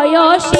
বয়সে